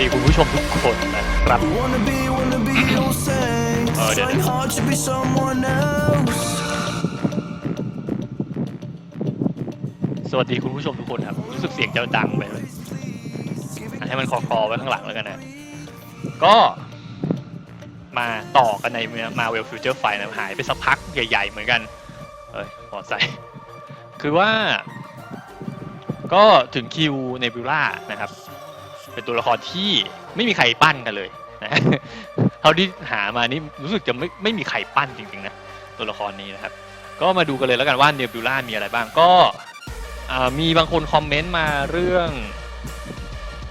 ดีคุณผู้ชมทุกคนนะครับ Wanna be, wanna be, don't say. Oh, yeah, Trying yeah. hard to be someone else. สวัสดีคุณผู้ชมทุกคนครับ รู้สึกเสียงจะดังไปไหมอะให้มันคอๆไว้ข้างหลังแล้วกันนะ ก็มาต่อกันในมาเวลฟิวเจอร์ไฟนะหายไปสักพักใหญ่ ๆ เหมือนกันเอ้ยหมอใส่คือว่า ก็ถึงคิวเนบิวล่านะครับ เป็นตัวละครที่ไม่มีใครปั้นกันเลยนะเท่าที่หามานี่รู้สึกจะไม่ไม่มีใครปั้นจริงๆนะตัวละครนี้นะครับ ก็มาดูกันเลยแล้วกันว่าเนบิวล่ามีอะไรบ้างก็มีบางคนคอมเมนต์มาเรื่อง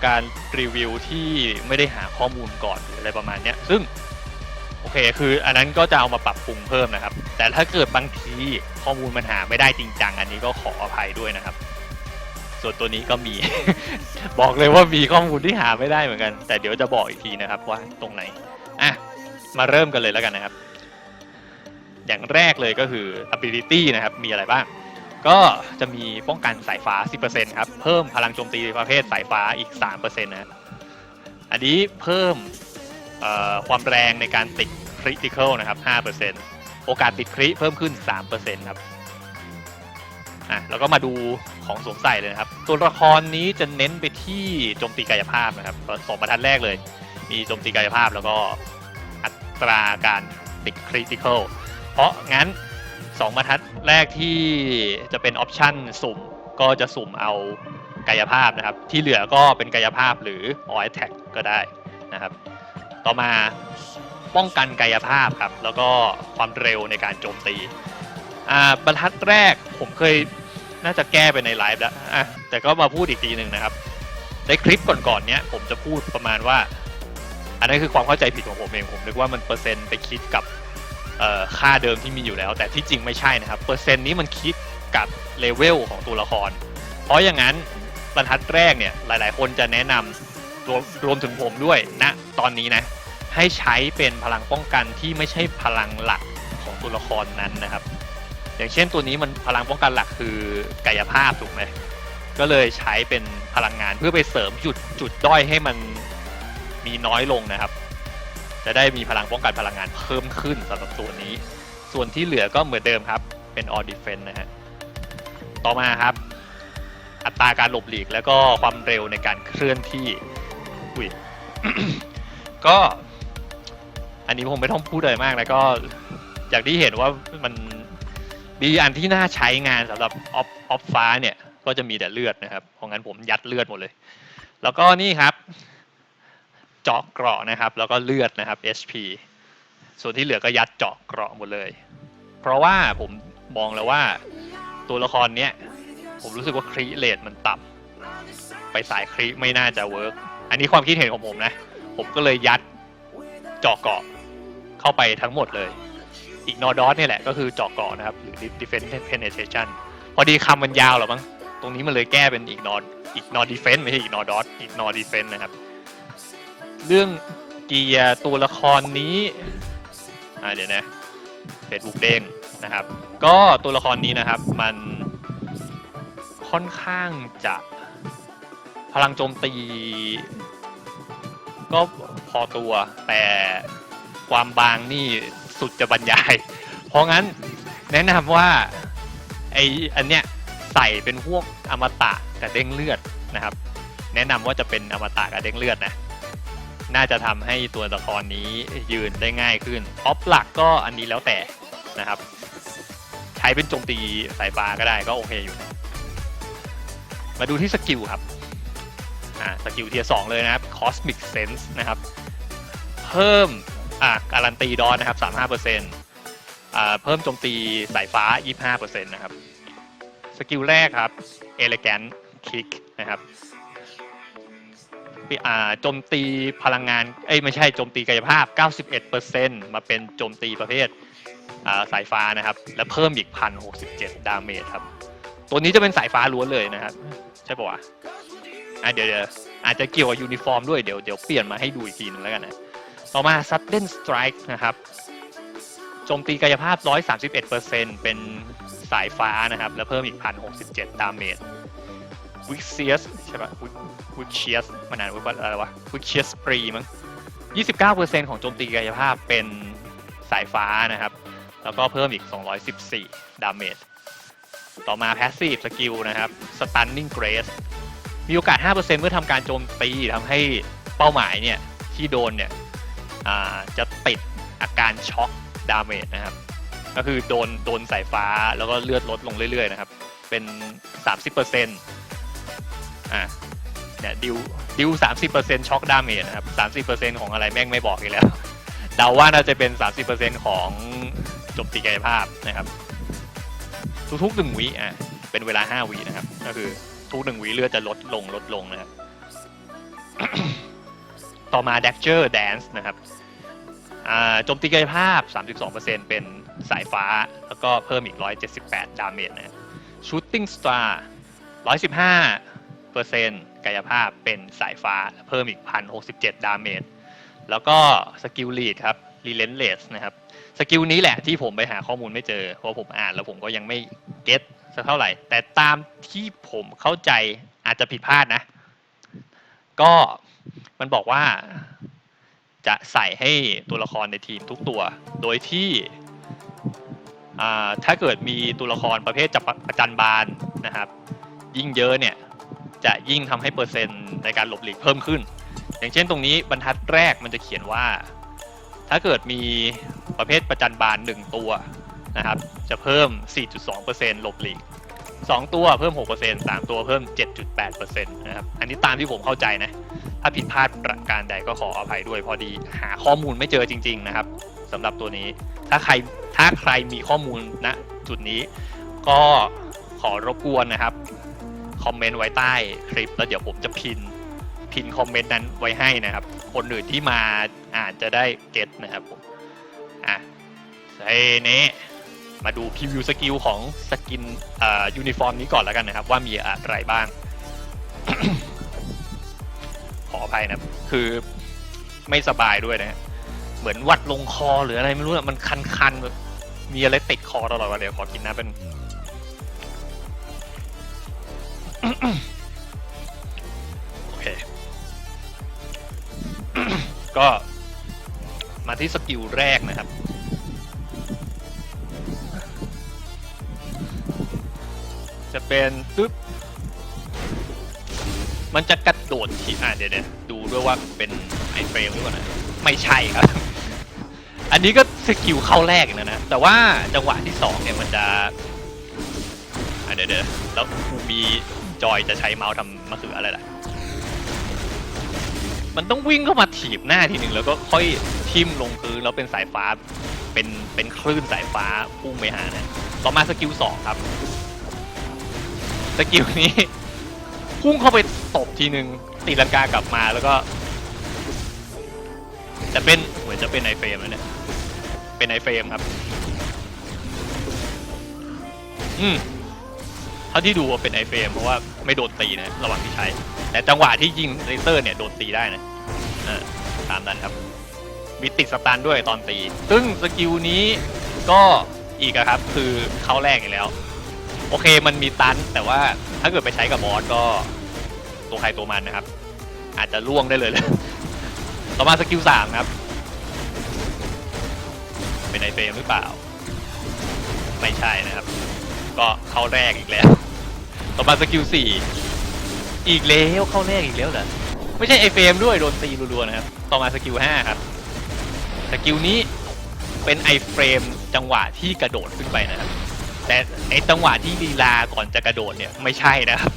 การรีวิวที่ไม่ได้หาข้อมูลก่อนหรืออะไรประมาณนี้ซึ่งโอเคคืออันนั้นก็จะเอามาปรับปรุงเพิ่มนะครับ แต่ถ้าเกิดบางทีข้อมูลมันหาไม่ได้จริงจัง อันนี้ก็ขออภัยด้วยนะครับ ส่วนตัวนี้ก็มี บอกเลยว่ามีข้อมูลที่หาไม่ได้เหมือนกัน แต่เดี๋ยวจะบอกอีกทีนะครับว่าตรงไหนอะมาเริ่มกันเลยแล้วกันนะครับ อย่างแรกเลยก็คือ ability นะครับ มีอะไรบ้าง ก็จะมีป้องกันสายฟ้า 10%ครับ เพิ่มพลังโจมตีประเภทสายฟ้าอีก 3%นะ อันนี้เพิ่มความแรงในการติด critical นะครับ 5%โอกาสติดคริเพิ่มขึ้น 3%ครับ อะแล้วก็มาดูของสวมใส่เลยนะครับ ตัวละครนี้จะเน้นไปที่โจมตีกายภาพนะครับสองบรรทัดแรกเลย มีโจมตีกายภาพแล้วก็อัตราการติด critical เพราะงั้น2บรรทัดแรกที่จะเป็นออปชันสุ่มก็จะสุ่มเอากายภาพนะครับ ที่เหลือก็เป็นกายภาพหรือ all attack ก็ได้นะครับ ต่อมาป้องกันกายภาพครับ แล้วก็ความเร็วในการโจมตี อ่าบรรทัดแรกผมเคยน่าจะแก้ไปในไลฟ์แล้วอะแต่ก็มาพูดอีกทีหนึ่งนะครับ ในคลิปก่อนๆเนี้ยผมจะพูดประมาณว่า อันนั้นคือความเข้าใจผิดของผมเองผมนึกว่ามันเปอร์เซ็นต์ไปคิดกับค่าเดิมที่มีอยู่แล้ว แต่ที่จริงไม่ใช่นะครับ เปอร์เซ็นต์นี้มันคิดกับเลเวลของตัวละคร เพราะอย่างนั้นบรรทัดแรกเนี่ยหลาย ๆ คนจะแนะนำรวมรวมถึงผมด้วยนะตอนนี้นะให้ใช้เป็นพลังป้องกันที่ไม่ใช่พลังหลักของตัวละครนั้นนะครับ อย่างเช่นตัวนี้มันพลังป้องกันหลักคือกายภาพถูกไหมก็เลยใช้เป็นพลังงานเพื่อไปเสริมจุดจุดด้อยให้มันมีน้อยลงนะครับ จะได้มีพลังป้องกันพลังงานเพิ่มขึ้นสำหรับตัวนี้ ส่วนที่เหลือก็เหมือนเดิมครับ เป็น all defense นะฮะต่อมาครับ อัตราการหลบหลีกแล้วก็ความเร็วในการเคลื่อนที่อุ้ยก็อันนี้ผมไม่ต้องพูดอะไรมากนะก็ อย่างที่เห็นว่ามัน ดีอันที่น่าใช้งานสำหรับออฟออฟฟ้าเนี่ยก็จะมีแต่เลือดนะครับเพราะงั้นผมยัดเลือดหมดเลย แล้วก็นี่ครับ เจาะเกราะนะครับ แล้วก็เลือดนะครับ HP ส่วนที่เหลือก็ยัดเจาะเกราะหมดเลย เพราะว่าผมมองแล้วว่าตัวละครเนี้ยผมรู้สึกว่าครีเลตมันต่ำไปสายครีไม่น่าจะเวิร์กอันนี้ความคิดเห็นของผมนะ ผมก็เลยยัดเจาะเกราะเข้าไปทั้งหมดเลย อีกนอดอสเนี่ยแหละก็คือเจาะเกาะนะครับหรือ defense penetration พอดีคำมันยาวเหรอมั้งตรงนี้มันเลยแก้เป็นอีกนออีกนอ defense ไม่ใช่อีกนอดอสอีกนอ defense นะครับ เรื่องเกียร์ตัวละครนี้อ่าเดี๋ยวนะเฟซบุ๊กเด้งนะครับ ก็ตัวละครนี้นะครับมันค่อนข้างจะพลังโจมตี ก็พอตัวแต่ความบางนี่ สุดจะบรรยาย เพราะงั้นแนะนำว่าไออันเนี้ยใส่เป็นพวกอมตะกับเด้งเลือดนะครับ แนะนำว่าจะเป็นอมตะกับเด้งเลือดนะน่าจะทำให้ตัวละครนี้ยืนได้ง่ายขึ้นออฟหลักก็อันนี้แล้วแต่นะครับ ใช้เป็นโจมตีสายฟ้าก็ได้ก็โอเคอยู่มาดูที่สกิลครับอ่าสกิลเทียร์สองเลยนะครับ Cosmic Sense นะครับ เพิ่ม อ่าการันตีดอนนะครับ35%อ่าเพิ่มโจมตีสายฟ้า25%นต์นะครับสกิลแรกครับ Elegant Kick นะครับอ่าโจมตีพลังงานเอ้ยไม่ใช่โจมตีกายภาพ 91%มาเป็นโจมตีประเภทาสายฟ้านะครับ และเพิ่มอีก 1,067 ดาเมจครับ ตัวนี้จะเป็นสายฟ้าล้วนเลยนะครับ ใช่ปะวะอะเดี๋ยวอาจจะเกี่ยวกับยูนิฟอร์มด้วยเดี๋ยวเดี๋ยวเปลี่ยนมาให้ดูอีกทีหนึงแล้วกันนะ ต่อมา Sudden Strike นะครับโจมตีกายภาพ 131%เป็นสายฟ้านะครับ และเพิ่มอีก 1,067 ดาเมจวิกเซียสใช่ปะวิกเชียสมันอ่านว่าอะไรวะวิกเชียสปรีมั้ง 29%ของโจมตีกายภาพเป็นสายฟ้านะครับ แล้วก็เพิ่มอีก 214 ดาเมจต่อมา Passive Skill นะครับ Stunning Grace มีโอกาส 5%เมื่อทำการโจมตีทำให้เป้าหมายเนี่ย ที่โดนเนี่ย จะติดอาการช็อกดาเมจนะครับ ก็คือโดนโดนสายฟ้าแล้วก็เลือดลดลงเรื่อยๆนะครับ เป็น 30%อะเนี่ยดิวดิว30%ช็อกดาเมจนะครับ30%ของอะไรแม่งไม่บอกอีกแล้ว เดาว่าน่าจะเป็น30%ของจมตีกายภาพนะครับ ทุกๆหนึ่งวิอะเป็นเวลาห้าวินะครับ ก็คือทุกหนึ่งวิเลือดจะลดลงลดลงนะครับ ต่อมา d a เ g e r Dance นะครับโจมตีกายภาพ 32%เป็นสายฟ้า แล้วก็เพิ่มอีก 178 ดาเมจนะ Shooting Star 115%กายภาพเป็นสายฟ้า เพิ่มอีก 1,067 ดาเมจ แล้วก็สกิลลีดครับ Relentless นะครับ สกิลนี้แหละที่ผมไปหาข้อมูลไม่เจอ เพราะผมอ่านแล้วผมก็ยังไม่เก็ตสักเท่าไหร่ แต่ตามที่ผมเข้าใจอาจจะผิดพลาดนะ ก็ มันบอกว่า จะใส่ให้ตัวละครในทีมทุกตัว โดยที่ถ้าเกิดมีตัวละครประเภทจับประจันบานนะครับ ยิ่งเยอะเนี่ยจะยิ่งทำให้เปอร์เซ็นต์ในการหลบหลีกเพิ่มขึ้น อย่างเช่นตรงนี้บรรทัดแรกมันจะเขียนว่า ถ้าเกิดมีประเภทประจันบาน 1 ตัวนะครับ จะเพิ่ม 4.2%หลบหลีก 2 ตัวเพิ่ม 6% 3 ตัวเพิ่ม 7.8%นะครับ อันนี้ตามที่ผมเข้าใจนะ ถ้าผิดพลาดประการใดก็ขออภัยด้วยพอดีหาข้อมูลไม่เจอจริง ๆ นะครับสำหรับตัวนี้ ถ้าใครถ้าใครมีข้อมูลณจุดนี้ ก็ขอรบกวนนะครับคอมเมนต์ไว้ใต้คลิป แล้วเดี๋ยวผมจะพินพินคอมเมนต์นั้นไว้ให้นะครับ คนอื่นที่มาอาจจะได้เก็ตนะครับผมอะไอ้นี้มาดูพรีวิวสกิลของสกินอ่ายูนิฟอร์มนี้ก่อนแล้วกันนะครับ ว่ามีอะไรบ้าง ออภัยนะคือไม่สบายด้วยนะฮะเหมือนวัดลงคอหรืออะไรไม่รู้อะมันคันๆแบบมีอะไรติดคอตลอดวันเดี๋ยวขอกินน้ำเป็นโอเค ก็มาที่สกิลแรกนะครับ จะเป็นตึ๊บ มันจะกระโดดทีอ่าเดี๋ยวเดี๋ยวดูด้วยว่าเป็นไอเฟรมหรือเปล่านะไม่ใช่ครับ อันนี้ก็สกิลเข้าแรกอีกแล้วนะ แต่ว่าจังหวะที่สองเนี่ยมันจะอะเดี๋ยวเดี๋ยวแล้วมีจอยจะใช้เมาส์ทำมาคืออะไรล่ะ มันต้องวิ่งเข้ามาถีบหน้าทีหนึ่งแล้วก็ค่อยทิ่มลงพื้นแล้วเป็นสายฟ้าเป็นเป็นคลื่นสายฟ้าพุ่งไปหานะต่อมาสกิลสองครับ สกิลนี้พุ่งเข้าไป ตบทีหนึ่งตีลังกากลับมาแล้วก็ จะเป็นเหมือนจะเป็นไอเฟรมแล้วเนี่ยเป็นไอเฟรมครับ อืมเท่าที่ดูว่าเป็นไอเฟรมเพราะว่าไม่โดนตีนะ ระหว่างที่ใช้ แต่จังหวะที่ยิงเลเซอร์เนี่ยโดนตีได้นะเออตามนั้นครับ มีติดสตันด้วยตอนตี ซึ่งสกิลนี้ก็อีกอะครับ คือเข้าแรกอีกแล้ว โอเคมันมีตันแต่ว่าถ้าเกิดไปใช้กับบอสก็ ตัวใครตัวมันนะครับ อาจจะล่วงได้เลยเลยต่อมาสกิลสามครับ เป็นไอเฟรมหรือเปล่า ไม่ใช่นะครับ ก็เข้าแรกอีกแล้ว ต่อมาสกิลสี่อีกแล้วเข้าแรกอีกแล้วเหรอไม่ใช่ไอเฟรมด้วยโดนตีรัวๆนะครับ ต่อมาสกิลห้าครับสกิลนี้เป็นไอเฟรมจังหวะที่กระโดดขึ้นไปนะครับ แต่ไอจังหวะที่ลีลาก่อนจะกระโดดเนี่ยไม่ใช่นะครับ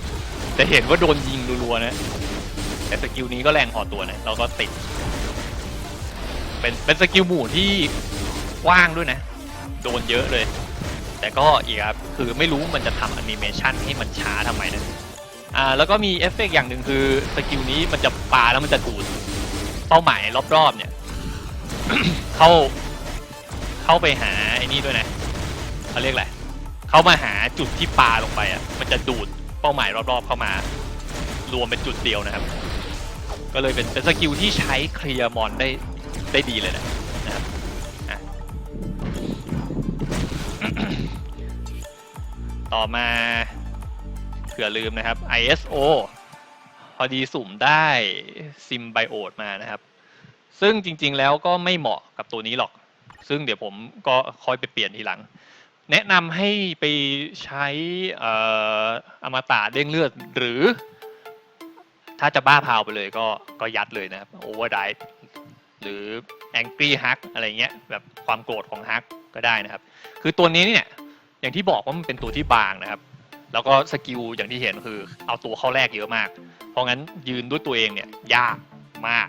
จะเห็นว่าโดนยิงรัวๆนะ แต่สกิลนี้ก็แรงพอตัวนะเราก็ติด เป็นเป็นสกิลหมู่ที่กว้างด้วยนะ โดนเยอะเลย แต่ก็อีกครับ คือไม่รู้มันจะทำแอนิเมชันให้มันช้าทำไมนะอ่าแล้วก็มีเอฟเฟกต์อย่างหนึ่งคือสกิลนี้มันจะปาแล้วมันจะดูดเป้าหมายรอบๆเนี่ย เข้าเข้าไปหาไอ้นี่ด้วยนะเขาเรียกอะไรเข้ามาหาจุดที่ปาลงไปอะ มันจะดูด เป้าหมายรอบๆเข้ามา รวมเป็นจุดเดียวนะครับ ก็เลยเป็นเป็นสกิลที่ใช้เคลียร์มอนได้ได้ดีเลยนะนะครับต่อมาคือผื่อลืมนะครับ ISO พอดีสุ่มได้ Symbiote มานะครับ ซึ่งจริงๆแล้วก็ไม่เหมาะกับตัวนี้หรอก ซึ่งเดี๋ยวผมก็ค่อยไปเปลี่ยนทีหลัง แนะนำให้ไปใช้เอ่ออมตะเด้งเลือดหรือ ถ้าจะบ้าพาวไปเลยก็ก็ยัดเลยนะครับ Overdrive หรือ Angry Hack อะไรเงี้ยแบบความโกรธของฮักก็ได้นะครับ คือตัวนี้เนี่ยอย่างที่บอกว่ามันเป็นตัวที่บางนะครับ แล้วก็สกิลอย่างที่เห็นคือเอาตัวเข้าแรกเยอะมาก เพราะงั้นยืนด้วยตัวเองเนี่ยยากมาก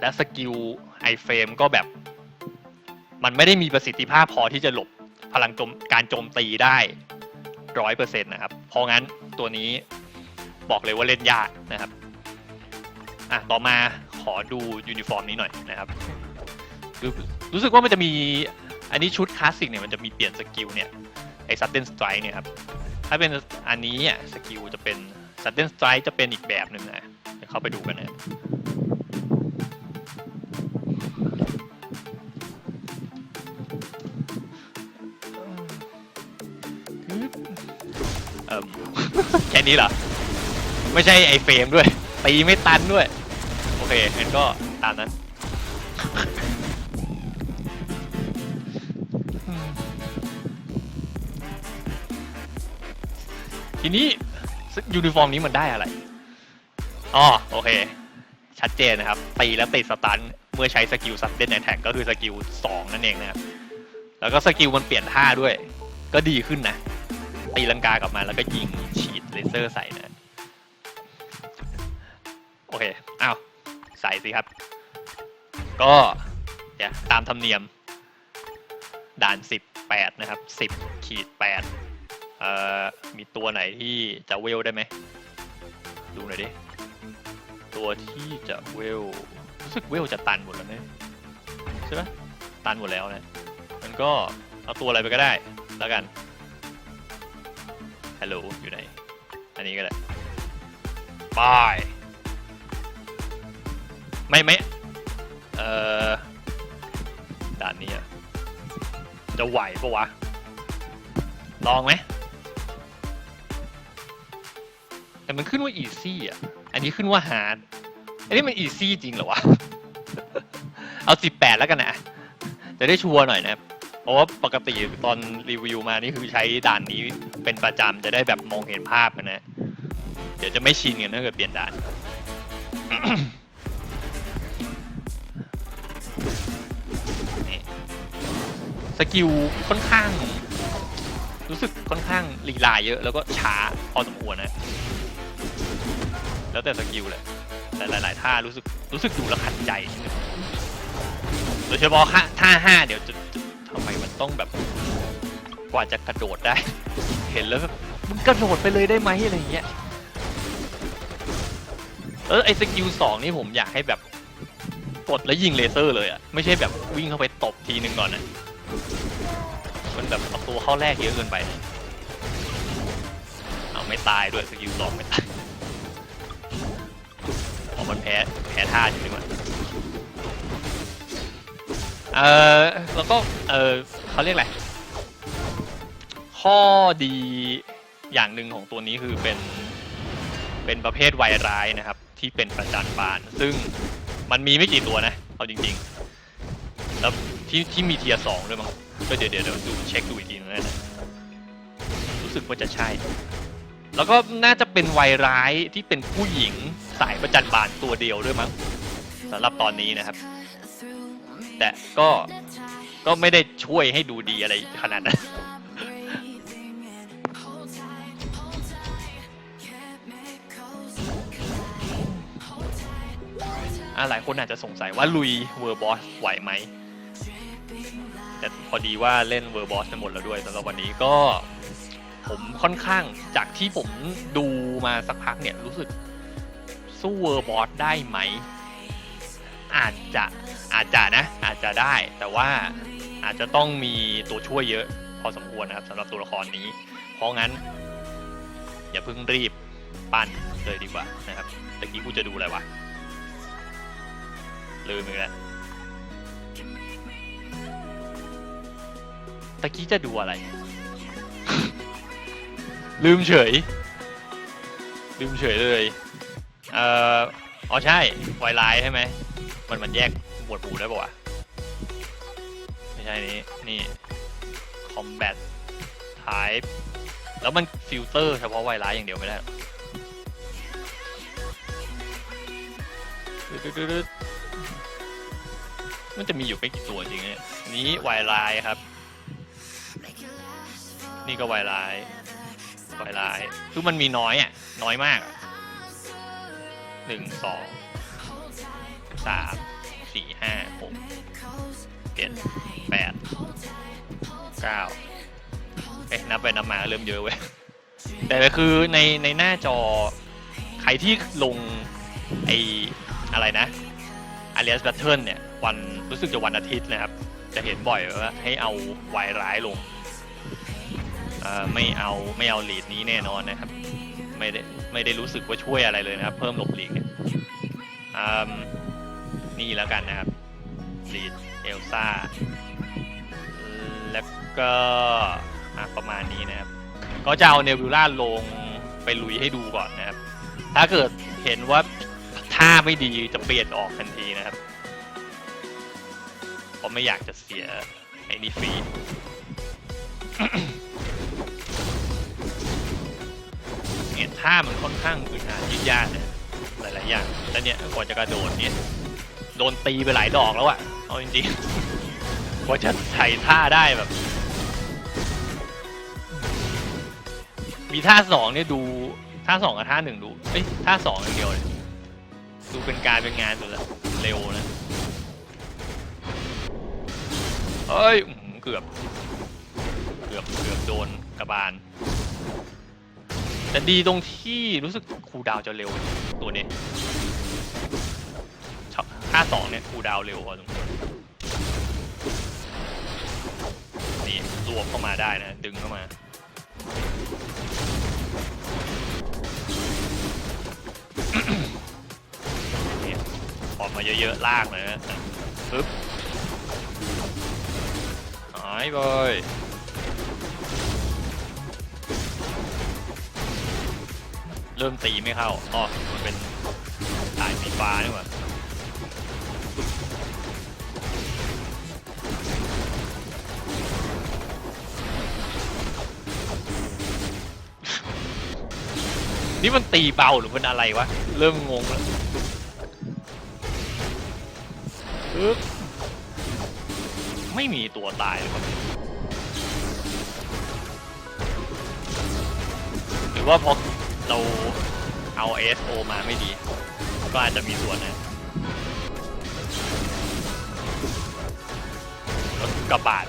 และสกิลไอเฟรมก็แบบ มันไม่ได้มีประสิทธิภาพพอที่จะหลบ พลังโจมการโจมตีได้ร้อยเปอร์เซ็นต์นะครับ เพราะงั้นตัวนี้บอกเลยว่าเล่นยากนะครับ อะ ต่อมาขอดูยูนิฟอร์มนี้หน่อยนะครับรู้รู้สึกว่ามันจะมี อันนี้ชุดคลาสสิกเนี่ยมันจะมีเปลี่ยนสกิลเนี่ย ไอ้ซัดเดนสไตร์เนี่ยครับ ถ้าเป็นอันนี้อะสกิลจะเป็นซัดเดนสไตร์จะเป็นอีกแบบหนึ่งนะเดี๋ยวเข้าไปดูกันนะ ม แค่นี้เหรอ ไม่ใช่ไอเฟรมด้วย ตีไม่ตันด้วย โอเคงั้นก็ตามนั้น ทีนี้ยูนิฟอร์มนี้มันได้อะไรอ๋อโอเค ชัดเจนนะครับ ตีแล้วติดสตัน เมื่อใช้สกิลซัดเดนแอทแทกก็คือสกิลสองนั่นเองนะครับ แล้วก็สกิลมันเปลี่ยนท่าด้วย ก็ดีขึ้นนะ ตีลังกากลับมาแล้วก็ยิงฉีดเลเซอร์ใส่นะ โอเคอ้าวใส่สิครับ ก็เดี๋ยวตามธรรมเนียม ด่าน18นะครับ 10ขีด8เอ่อมีตัวไหนที่จะเวลได้ไหม ดูหน่อยดิ ตัวที่จะเวลรู้สึกเวลจะตันหมดแล้วเนี่ยใช่ไหมตันหมดแล้วนะมันก็เอาตัวอะไรไปก็ได้แล้วกัน ลโหลอยู่ไหน อันนี้ก็ได้บายไม่ไม่เอ่อด่านนี้อะจะไหวปะวะ ลองไหม แต่มันขึ้นว่า easy อะ อันนี้ขึ้นว่า hard อันนี้มัน easy จริงเหรอวะ เอา18แล้วกันนะ จะได้ชัวร์หน่อยนะครับ ราะว่าปกติตอนรีวิวมานี่คือใช้ด่านนี้เป็นประจำจะได้แบบมองเห็นภาพนะ เดี๋ยวจะไม่ชินกันถ้าเกิดเปลี่ยนด่าน สกิลค่อนข้าง รู้สึกค่อนข้างลีลาเยอะแล้วก็ช้าพอสมควรนะ แล้วแต่สกิลเลยแต่หลาย ๆ ท่ารู้สึกรู้สึกดูแล้วขัดใจ โดยเฉพาะท่าห้าเดี๋ยวจะ มมันต้องแบบกว่าจะกระโดดได้ เห็นแล้วแบบมึงกระโดดไปเลยได้ไหมอะไรเงี้ยเออไอสกิลสองนี่ผมอยากให้แบบกดแล้วยิงเลเซอร์เลยอะไม่ใช่แบบวิ่งเข้าไปตบทีนึงก่อนนะมันแบบเอาตัวเข้าแรกเยอะเกินไปเอาไม่ตายด้วยสกิลสองไม่ตายอ๋อมันแพ้แพ้ท่าอยู่นี่หว่า เออแล้วก็เออเขาเรียกอะไรข้อดีอย่างหนึ่งของตัวนี้คือเป็นเป็นประเภทไวร้ายนะครับ ที่เป็นประจันบาน ซึ่งมันมีไม่กี่ตัวนะเอาจริงๆแล้วที่ที่มีเทียร์สองด้วยมั้งก็เดี๋ยวเดี๋ยวเดี๋ยวดูเช็คดูอีกทีนึงนะรู้สึกว่าจะใช่ แล้วก็น่าจะเป็นไวร้ายที่เป็นผู้หญิงสายประจันบานตัวเดียวด้วยมั้งสำหรับตอนนี้นะครับ แต่ก็ก็ไม่ได้ช่วยให้ดูดีอะไรขนาดนั้นอะหลายคนอาจจะสงสัยว่าลุยเวอร์บอสไหวไหม แต่พอดีว่าเล่นเวอร์บอสไปหมดแล้วด้วยสำหรับวันนี้ก็ ผมค่อนข้างจากที่ผมดูมาสักพักเนี่ย รู้สึกสู้เวอร์บอสได้ไหม อาจจะ อาจจะนะอาจจะได้ แต่ว่าอาจจะต้องมีตัวช่วยเยอะ พอสมควรนะครับสำหรับตัวละครนี้ เพราะงั้น อย่าเพิ่งรีบปั้นเลยดีกว่านะครับตะกี้กูจะดูอะไรวะลืมอีกแล้วตะกี้จะดูอะไร ลืมเฉย ลืมเฉยเลย เอ่ออ๋อใช่ไวไลท์ใช่ไหมมันมันแยก หมวดหมู่ได้ปะวะ ไม่ใช่นี้ นี่ combat type แล้วมันฟิลเตอร์เฉพาะไวไลท์อย่างเดียวไม่ได้มันจะมีอยู่ไม่กี่ตัวจริงเนี่ยนี้ไวไลท์ครับ นี่ก็ไวไลท์ไวไลท์คือมันมีน้อยอะ น้อยมากหนึ่งสองสาม ห้าหกเจ็ดแปดเก้าเอ๊ะนับไปนับมาเริ่มเยอะเว้ยแต่คือในในหน้าจอใครที่ลงไออะไรนะ Alias Battle เนี่ย วันรู้สึกจะวันอาทิตย์นะครับ จะเห็นบ่อยว่าให้เอาไวร้ายลงไม่เอาไม่เอาลีดนี้แน่นอนนะครับ ไม่ได้ไม่ได้รู้สึกว่าช่วยอะไรเลยนะครับ เพิ่มหลบหลีกเนี่ย นี่แล้วกันนะครับลีดเอลซ่าแล้วก็ประมาณนี้นะครับ ก็จะเอาเนวิลล่าลงไปลุยให้ดูก่อนนะครับ ถ้าเกิดเห็นว่าท่าไม่ดีจะเปลี่ยนออกทันทีนะครับเพราะไม่อยากจะเสียไอ้นี่ฟรีเนี่ยท่ามันค่อนข้างอึดอัดยืดยาดนะหลายๆอย่างแล้วเนี่ยกว่าจะกระโดดเนี่ย โดนตีไปหลายดอกแล้วอะเอาจริงๆกว่าจะไถ่ท่าได้แบบ มีท่าสองเนี่ยดูท่าสองกับท่าหนึ่งดูเอ้ยท่าสองอย่างเดียวเลยดูเป็นการเป็นงานสุดละเร็วนะเอ้ยอื้อหือเกือบ เกือบเกือบโดนกระบาล แต่ดีตรงที่รู้สึกคูดาวจะเร็วตัวนี้ ชอบท่าสองเนี่ยคูดาวเร็วพอสมควรนี่รวมเข้ามาได้นะ ดึงเข้ามา เนี่ยออกมาเยอะๆลากเลยนะปึ๊บหายไปเริ่มตีไม่เข้า อ๋อ มันเป็นสายสีฟ้านี่หว่า นี่มันตีเบาหรือมันอะไรวะ เริ่มงงแล้วปึ๊บไม่มีตัวตายเลยครับหรือว่าพอเราเอา ASO มาไม่ดี ก็อาจจะมีส่วนนะแล้วกระบาด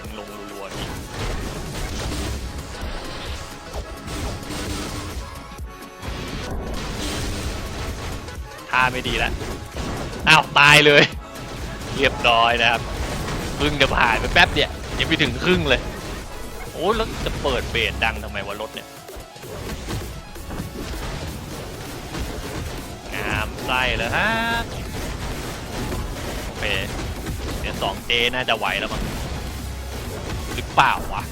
ท่าไม่ดีแล้วอ้าวตายเลย เรียบร้อยนะครับเพิ่งจะผ่านไปแป๊บเดียวยังไม่ถึงครึ่งเลย โอ้แล้วจะเปิดเบสดังทำไมวะรถเนี่ยงามไส้เลยฮะโอเคเดี๋ยวสองเจน่าจะไหวแล้วมั้งหรือเปล่าวะ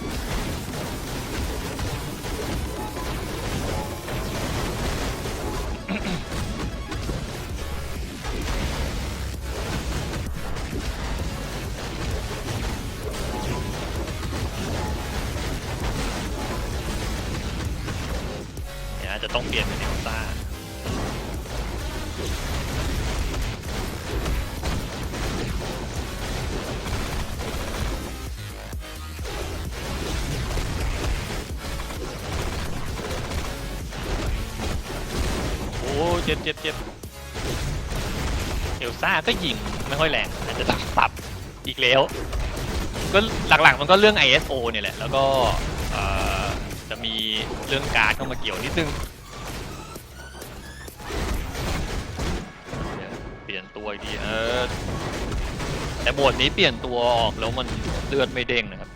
อาจจะต้องเปลี่ยนเป็นเอลซ่าโอ้เจ็บเจ็บเจ็บเอลซ่าก็ยิงไม่ค่อยแรงอาจจะต้องปรับอีกแล้ว ก็หลักๆมันก็เรื่อง ISO เนี่ยแหละ แล้วก็จะมีเรื่องการดเข้ามาเกี่ยวนิดนึง แต่บทนี้เปลี่ยนตัวออกแล้วมันเลือดไม่เด้งนะครับ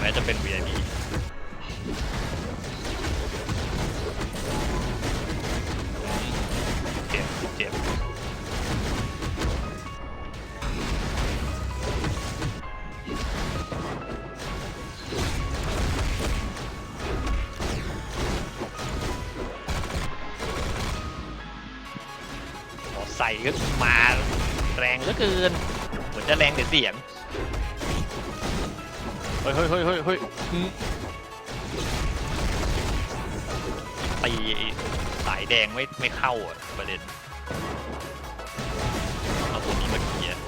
แม้จะเป็น VIP เจ็บเจ็บส่ก็มาแรงเหลือเกิน จะแรงเสียงเฮ้ยเฮ้ยเฮ้ยเฮ้ยเฮ้ยตีไอ้สายแดงไม่ไม่เข้าอะประเด็นเอาตัวนี้มาเคลียร์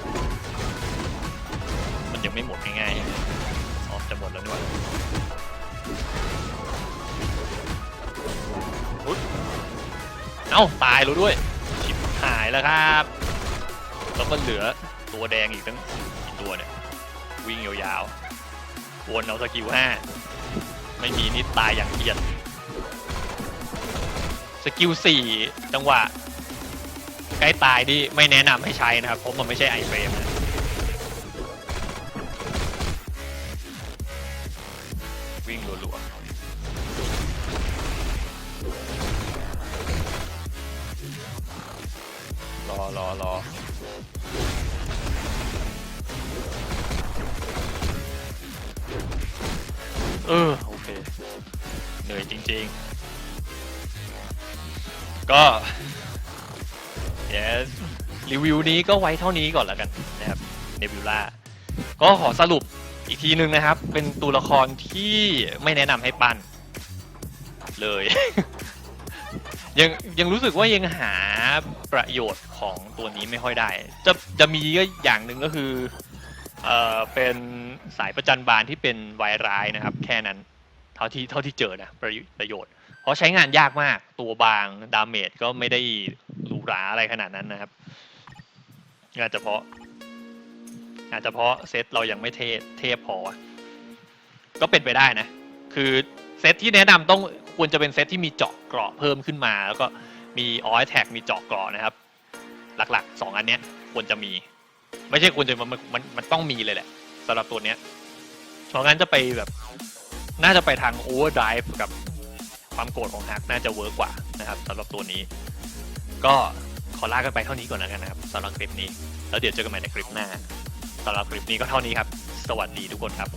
มันยังไม่หมดง่ายๆอ๋อจะหมดแล้วนี่หว่าอุ๊ยเอ้าตายแล้วด้วยชิบหายแล้วครับ แล้วก็เหลือ ตัวแดงอีกตั้งกี่ตัวเนี่ย วิ่งยาวๆวนเอาสกิลห้าไม่มีนิดตายอย่างเกียดสกิลสี่จังหวะใกล้ตายนี่ไม่แนะนำให้ใช้นะครับ เพราะมันไม่ใช่ไอเฟรมนะวิ่งรัวๆรอรอรอ ออโอเคเหนื่อยจริง ๆ ก็เดี๋ยวรีวิวนี้ก็ไว้เท่านี้ก่อนแล้วกันนะครับเนบิวล่าก็ขอสรุปอีกทีนึงนะครับ เป็นตัวละครที่ไม่แนะนำให้ปั้น เลย ยังยังรู้สึกว่ายังหาประโยชน์ของตัวนี้ไม่ค่อยได้ จะจะมีก็อย่างหนึ่งก็คือ เอ่อเป็นสายประจันบานที่เป็นวายร้ายนะครับ แค่นั้น เท่าที่เท่าที่เจอนะประโยประโยชน์ เพราะใช้งานยากมากตัวบางดาเมจก็ไม่ได้หรูหราอะไรขนาดนั้นนะครับอาจจะเพราะ อาจจะเพราะเซตเรายังไม่เทเทพพอ ก็เป็นไปได้นะ คือเซตที่แนะนำต้องควรจะเป็นเซตที่มีเจาะเกราะเพิ่มขึ้นมา แล้วก็มีออยแท็กมีเจาะเกราะนะครับ หลักๆสองอันเนี้ยควรจะมี ไม่ใช่ควรจะมันมันมันต้องมีเลยแหละสำหรับตัวเนี้ยเพราะงั้นจะไปแบบ น่าจะไปทางโอเวอร์ไดฟ์กับความโกรธของฮักน่าจะเวิร์กกว่านะครับสำหรับตัวนี้ ก็ขอลากันไปเท่านี้ก่อนแล้วกันนะครับสำหรับคลิปนี้ แล้วเดี๋ยวเจอกันใหม่ในคลิปหน้าสำหรับคลิปนี้ก็เท่านี้ครับ สวัสดีทุกคนครับ